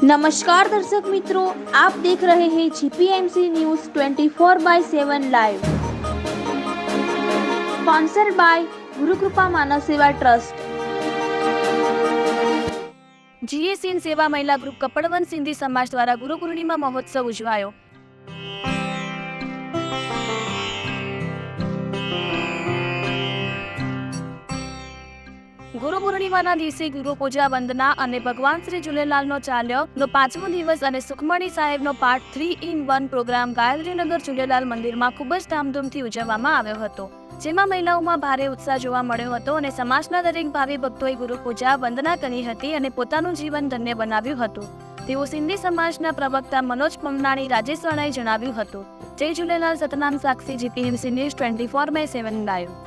નમસ્કાર દર્શક મિત્રો, આપ દેખ રહે હે GPMC news 24 by 7 live sponsor by Gurukrupa Manav Seva trust જીએસીન સેવા મહિલા ગ્રુપ કપડવન સિંધી સમાજ દ્વારા ગુરુ પૂર્ણિમા મહોત્સવ ઉજવાયો. ગુરુ પૂર્ણિમાના દિવસે ગુરુ પૂજા વંદના અને ભગવાન શ્રી ઝૂલેલાલનો ચાલ્યો, નો પાંચમો દિવસ અને સુખમણી સાહેબનો part three in one program Gayatrinagar Jhulelal મંદિરમાં ખૂબ જ ધામધૂમથી ઉજવવામાં આવ્યો હતો. જેમાં મહિલાઓમાં ભારે ઉત્સાહ જોવા મળ્યો હતો અને સમાજના દરેક ભાવિ ભક્તોએ ગુરુ પૂજા વંદના કરી હતી અને પોતાનું જીવન ધન્ય બનાવ્યું હતું. તેવું સિંધી સમાજના પ્રવક્તા મનોજ પમનાણી, રાજેશ રાણાએ જણાવ્યું હતું. જય Jhulelal, Satnam Sakshi GPMC news twenty four by seven live